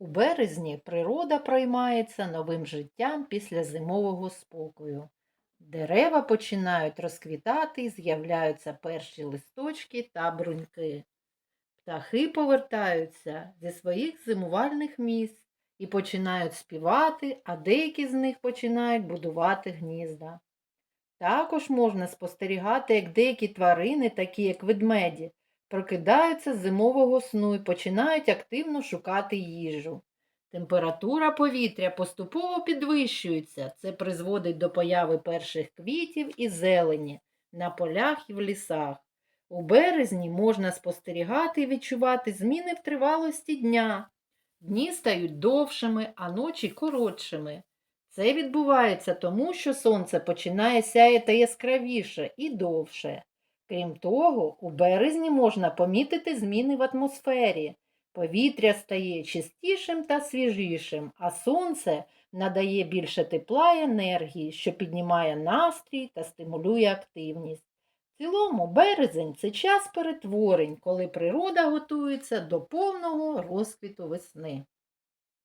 У березні природа проймається новим життям після зимового спокою. Дерева починають розквітати з'являються перші листочки та бруньки. Птахи повертаються зі своїх зимувальних місць і починають співати, а деякі з них починають будувати гнізда. Також можна спостерігати, як деякі тварини, такі як ведмеді, прокидаються з зимового сну і починають активно шукати їжу. Температура повітря поступово підвищується. Це призводить до появи перших квітів і зелені на полях і в лісах. У березні можна спостерігати і відчувати зміни в тривалості дня. Дні стають довшими, а ночі коротшими. Це відбувається тому, що сонце починає сяяти яскравіше і довше. Крім того, у березні можна помітити зміни в атмосфері. Повітря стає чистішим та свіжішим, а сонце надає більше тепла і енергії, що піднімає настрій та стимулює активність. В цілому березень це час перетворень, коли природа готується до повного розквіту весни.